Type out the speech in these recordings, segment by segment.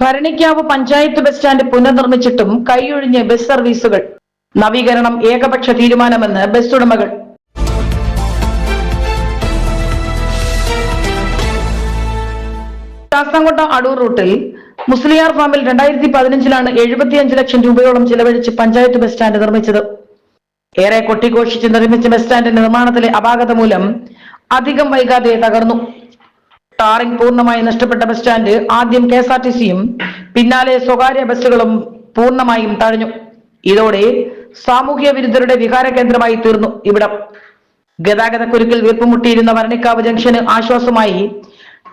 Bharanikkavu panchayat bus stand പുനർനിർമ്മിച്ചിട്ടും കൈയൊഴിഞ്ഞ് bus സർവീസുകൾ. നവീകരണം ഏകപക്ഷ തീരുമാനമെന്ന് ബസ് ഉടമകൾ. കാസർകോട്ട അടൂർ റൂട്ടിൽ മുസ്ലിയാർ ഫാമിൽ രണ്ടായിരത്തി പതിനഞ്ചിലാണ് എഴുപത്തിയഞ്ച് ലക്ഷം രൂപയോളം ചിലവഴിച്ച് പഞ്ചായത്ത് ബസ് സ്റ്റാൻഡ് നിർമ്മിച്ചത്. ഏറെ കൊട്ടിഘോഷിച്ച് നിർമ്മിച്ച ബസ് സ്റ്റാൻഡിന്റെ നിർമ്മാണത്തിലെ അപാകത മൂലം അധികം വൈകാതെ തകർന്നു. ടാറിംഗ് പൂർണമായി നഷ്ടപ്പെട്ട ബസ് സ്റ്റാൻഡ് ആദ്യം കെ എസ് ആർ ടി സിയും പിന്നാലെ സ്വകാര്യ ബസ്സുകളും പൂർണമായും തഴഞ്ഞു. ഇതോടെ സാമൂഹ്യ വിരുദ്ധരുടെ വിഹാര കേന്ദ്രമായി തീർന്നു ഇവിടം. ഗതാഗത കുരുക്കിൽ വീർപ്പുമുട്ടിയിരുന്ന വരണിക്കാവ് ജംഗ്ഷന് ആശ്വാസമായി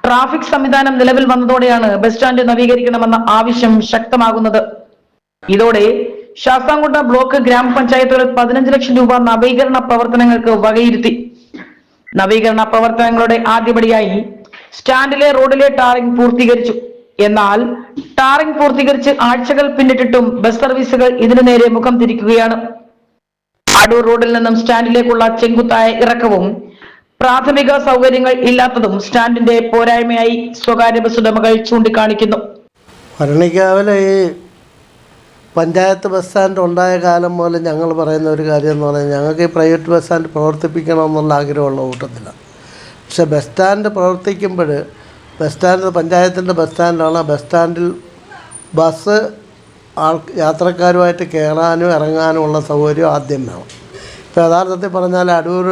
ട്രാഫിക് സംവിധാനം നിലവിൽ വന്നതോടെയാണ് ബസ് സ്റ്റാൻഡ് നവീകരിക്കണമെന്ന ആവശ്യം ശക്തമാകുന്നത്. ഇതോടെ ശാസ്താംകോട്ട ബ്ലോക്ക് ഗ്രാമപഞ്ചായത്തുകൾ പതിനഞ്ച് ലക്ഷം രൂപ നവീകരണ പ്രവർത്തനങ്ങൾക്ക് വകയിരുത്തി. നവീകരണ പ്രവർത്തനങ്ങളുടെ ആദ്യപടിയായി സ്റ്റാൻഡിലെ റോഡിലെ ടാറിംഗ് പൂർത്തീകരിച്ചു. എന്നാൽ ടാറിംഗ് പൂർത്തീകരിച്ച് ആഴ്ചകൾ പിന്നിട്ടിട്ടും ബസ് സർവീസുകൾ ഇതിനു നേരെ മുഖം തിരിക്കുകയാണ്. അടൂർ റോഡിൽ നിന്നും സ്റ്റാൻഡിലേക്കുള്ള ചെങ്കുത്തായ ഇറക്കവും പ്രാഥമിക സൗകര്യങ്ങൾ ഇല്ലാത്തതും സ്റ്റാൻഡിന്റെ പോരായ്മയായി സ്വകാര്യ ബസ് ഉടമകൾ ചൂണ്ടിക്കാണിക്കുന്നു. ഭരണിക്കാവിലെ ഈ പഞ്ചായത്ത് ബസ് സ്റ്റാൻഡ് ഉണ്ടായ കാലം മുതൽ ഞങ്ങൾ പറയുന്ന ഒരു കാര്യം എന്ന് പറഞ്ഞാൽ ഞങ്ങൾക്ക് ഈ പ്രൈവറ്റ് ബസ് സ്റ്റാൻഡ് പ്രവർത്തിപ്പിക്കണമെന്നുള്ള ആഗ്രഹമുള്ള കൂട്ടത്തിലാണ്. പക്ഷെ ബസ് സ്റ്റാൻഡ് പ്രവർത്തിക്കുമ്പോൾ ബസ് സ്റ്റാൻഡ് പഞ്ചായത്തിന്റെ ബസ് സ്റ്റാൻഡാണ്. ബസ് സ്റ്റാൻഡിൽ ബസ് ആൾ യാത്രക്കാരുമായിട്ട് കയറാനും ഇറങ്ങാനും ഉള്ള സൗകര്യം ആദ്യം വേണം ഇപ്പോൾ യഥാർത്ഥത്തിൽ പറഞ്ഞാൽ അടൂർ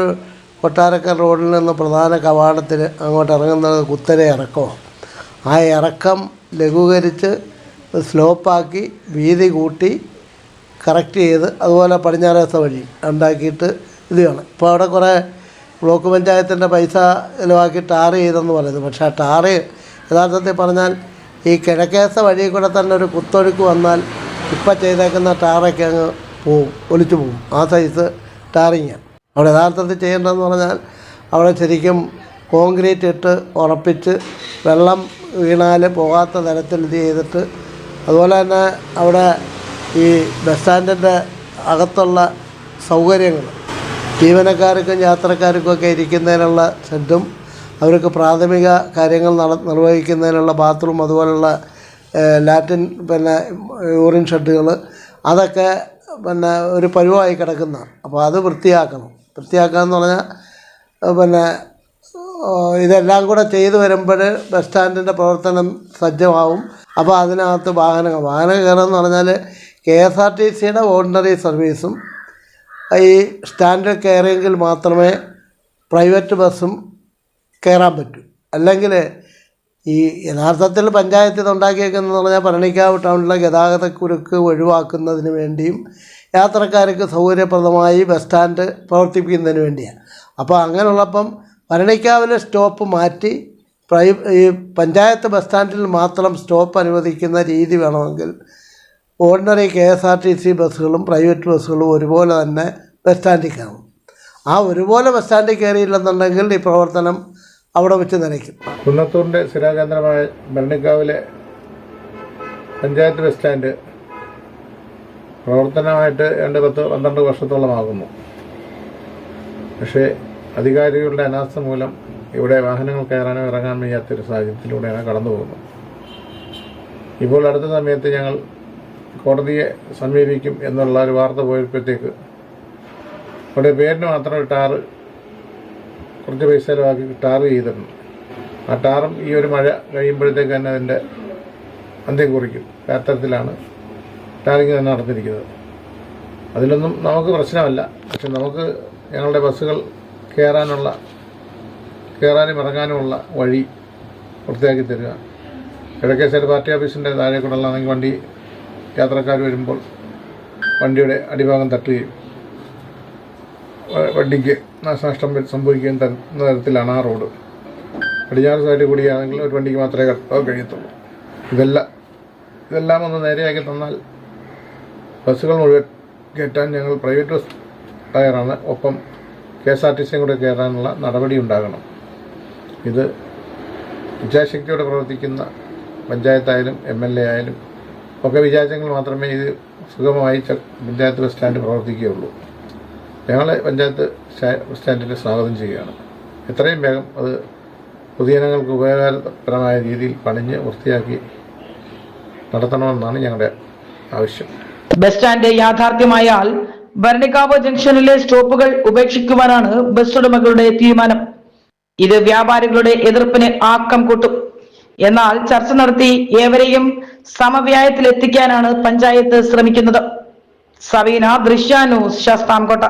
കൊട്ടാരക്കർ റോഡിൽ നിന്ന് പ്രധാന കവാടത്തിൽ അങ്ങോട്ട് ഇറങ്ങുന്നത് കുത്തര ഇറക്കമാണ്. ആ ഇറക്കം ലഘൂകരിച്ച് സ്ലോപ്പാക്കി വീതി കൂട്ടി കറക്റ്റ് ചെയ്ത് അതുപോലെ പടിഞ്ഞാറേസ വഴി ഉണ്ടാക്കിയിട്ട് ഇത് വേണം ഇപ്പോൾ അവിടെ കുറേ ബ്ലോക്ക് പഞ്ചായത്തിന്റെ പൈസ ചിലവാക്കി ടാർ ചെയ്തെന്ന് പറയുന്നത് പക്ഷേ ആ ടാർ യഥാർത്ഥത്തിൽ പറഞ്ഞാൽ ഈ കിഴക്കേസ വഴി കൂടെ തന്നെ ഒരു കുത്തൊഴുക്ക് വന്നാൽ ഇപ്പം ചെയ്തേക്കുന്ന ടാറൊക്കെ അങ്ങ് പോവും ഒലിച്ചു പോവും. ആ സൈസ് ടാറിങ്ങാണ് അവിടെ യഥാർത്ഥത്തിൽ ചെയ്യേണ്ടതെന്ന് പറഞ്ഞാൽ അവിടെ ശരിക്കും കോൺക്രീറ്റ് ഇട്ട് ഉറപ്പിച്ച് വെള്ളം വീണാൽ പോകാത്ത തരത്തിൽ ഇത് ചെയ്തിട്ട് അതുപോലെ തന്നെ അവിടെ ഈ ബസ് സ്റ്റാൻഡിന്റെ അകത്തുള്ള സൗകര്യങ്ങൾ ജീവനക്കാർക്കും യാത്രക്കാർക്കും ഒക്കെ ഇരിക്കുന്നതിനുള്ള സെറ്റും അവർക്ക് പ്രാഥമിക കാര്യങ്ങൾ നട നിർവഹിക്കുന്നതിനുള്ള ബാത്റൂം അതുപോലുള്ള ലാറ്റിൻ പിന്നെ യൂറിൻ ഷെഡുകൾ അതൊക്കെ പിന്നെ ഒരു പരുവായി കിടക്കുന്ന അപ്പോൾ അത് വൃത്തിയാക്കണം. വൃത്തിയാക്കുക എന്ന് പറഞ്ഞാൽ പിന്നെ ഇതെല്ലാം കൂടെ ചെയ്തു വരുമ്പോൾ ബസ് സ്റ്റാൻഡിന്റെ പ്രവർത്തനം സജ്ജമാവും. അപ്പോൾ അതിനകത്ത് വാഹനങ്ങൾ വാഹനം കയറുമെന്ന് പറഞ്ഞാൽ കെ എസ് ആർ ടി സിയുടെ ഓർഡിനറി സർവീസും ഈ സ്റ്റാൻഡേർഡ് കയറിയെങ്കിൽ മാത്രമേ പ്രൈവറ്റ് ബസ്സും കയറാൻ പറ്റൂ. അല്ലെങ്കിൽ ഈ യഥാർത്ഥത്തിൽ പഞ്ചായത്ത് ഇത് ഉണ്ടാക്കിയേക്കുന്നതെന്ന് പറഞ്ഞാൽ ഭരണിക്കാവ് ടൗണിലെ ഗതാഗതക്കുരുക്ക് ഒഴിവാക്കുന്നതിന് വേണ്ടിയും യാത്രക്കാർക്ക് സൗകര്യപ്രദമായി ബസ് സ്റ്റാൻഡ് പ്രവർത്തിപ്പിക്കുന്നതിന് വേണ്ടിയാണ്. അപ്പോൾ അങ്ങനെയുള്ളപ്പം ഭരണിക്കാവിലെ സ്റ്റോപ്പ് മാറ്റി പ്രൈ ഈ പഞ്ചായത്ത് ബസ് സ്റ്റാൻഡിൽ മാത്രം സ്റ്റോപ്പ് അനുവദിക്കുന്ന രീതി വേണമെങ്കിൽ ordinary K S R T C ബസ്സുകളും പ്രൈവറ്റ് ബസ്സുകളും ഒരുപോലെ തന്നെ ബസ് സ്റ്റാൻഡിൽ കയറും. ആ ഒരുപോലെ ബസ് സ്റ്റാൻഡിൽ കയറിയില്ലെന്നുണ്ടെങ്കിൽ ഈ പ്രവർത്തനം അവിടെ വെച്ച് നനയ്ക്കും. കുന്നത്തൂരിന്റെ സ്ഥിരാകേന്ദ്രമായ ഭരണിക്കാവിലെ പഞ്ചായത്ത് ബസ് സ്റ്റാൻഡ് പ്രവർത്തനമായിട്ട് രണ്ട് പത്ത് പന്ത്രണ്ട് വർഷത്തോളമാകുന്നു. പക്ഷേ അധികാരികളുടെ അനാസ്ഥ മൂലം ഇവിടെ വാഹനങ്ങൾ കയറാനോ ഇറങ്ങാൻ വയ്യാത്തൊരു സാഹചര്യത്തിലൂടെയാണ് കടന്നു പോകുന്നത്. ഇപ്പോൾ അടുത്ത സമയത്ത് ഞങ്ങൾ കോടതിയെ സമീപിക്കും എന്നുള്ള ഒരു വാർത്ത പോയപ്പോഴത്തേക്ക് അവിടെ പേരിന് മാത്രം ടാറ് കുറച്ച് പൈസ ചിലവാക്കി ടാർ ചെയ്തിട്ടുണ്ട്. ആ ടാറും ഈ ഒരു മഴ കഴിയുമ്പോഴത്തേക്ക് തന്നെ അതിന്റെ അന്ത്യം കുറിക്കും. അത്തരത്തിലാണ് ടാറിങ് തന്നെ നടന്നിരിക്കുന്നത് അതിലൊന്നും നമുക്ക് പ്രശ്നമല്ല. പക്ഷെ നമുക്ക് ഞങ്ങളുടെ ബസ്സുകൾ കയറാനുള്ള കയറാനും ഇറങ്ങാനുമുള്ള വഴി വൃത്തിയാക്കി തരിക. കിഴക്കേ സൈഡ് പാർട്ടി ഓഫീസിന്റെ താഴെ കൂടെയുള്ളതാണെങ്കിൽ വണ്ടി യാത്രക്കാർ വരുമ്പോൾ വണ്ടിയുടെ അടിഭാഗം തട്ടുകയും വണ്ടിക്ക് നാശനഷ്ടം സംഭവിക്കേണ്ട തരത്തിലാണ് ആ റോഡ്. പടിഞ്ഞാറ് സൈഡിൽ കൂടിയാണെങ്കിൽ ഒരു വണ്ടിക്ക് മാത്രമേ കടക്കാൻ കഴിയത്തുള്ളൂ. ഇതെല്ലാം ഇതെല്ലാം ഒന്ന് നേരെയാക്കി തന്നാൽ ബസ്സുകൾ മുഴുവൻ കയറ്റാൻ ഞങ്ങൾ പ്രൈവറ്റ് ബസ് ടയറാണ്. ഒപ്പം കെ എസ് ആർ ടി സിയും കൂടെ കയറാനുള്ള നടപടി ഉണ്ടാകണം. ഇത് ഇച്ഛാശക്തിയോടെ പ്രവർത്തിക്കുന്ന പഞ്ചായത്തായാലും എം എൽ എ ആയാലും ഒക്കെ വിചാരിച്ചെങ്കിൽ മാത്രമേ ഇത് സുഗമമായി പഞ്ചായത്ത് ബസ് സ്റ്റാൻഡ് പ്രവർത്തിക്കുകയുള്ളൂ. ഞങ്ങൾ പഞ്ചായത്ത് സ്റ്റാൻഡിൽ സ്വാഗതം ചെയ്യുകയാണ്. എത്രയും വേഗം അത് പൊതുജനങ്ങൾക്ക് ഉപകാരപ്രദമായ രീതിയിൽ പണിഞ്ഞ് വൃത്തിയാക്കി നടത്തണമെന്നാണ് ഞങ്ങളുടെ ആവശ്യം. ബസ് സ്റ്റാൻഡ് യാഥാർത്ഥ്യമായാൽ ഭരണിക്കാവ് ജംഗ്ഷനിലെ സ്റ്റോപ്പുകൾ ഉപേക്ഷിക്കുവാനാണ് ബസ് ഉടമകളുടെ തീരുമാനം. ഇത് വ്യാപാരികളുടെ എതിർപ്പിന് ആക്കം കൂട്ടും. എന്നാൽ ചർച്ച നടത്തി ഏവരെയും സമവ്യായത്തിലെത്തിക്കാനാണ് പഞ്ചായത്ത് ശ്രമിക്കുന്നത്. സവീന ദൃശ്യാനൂസ് ശാസ്താംകോട്ട.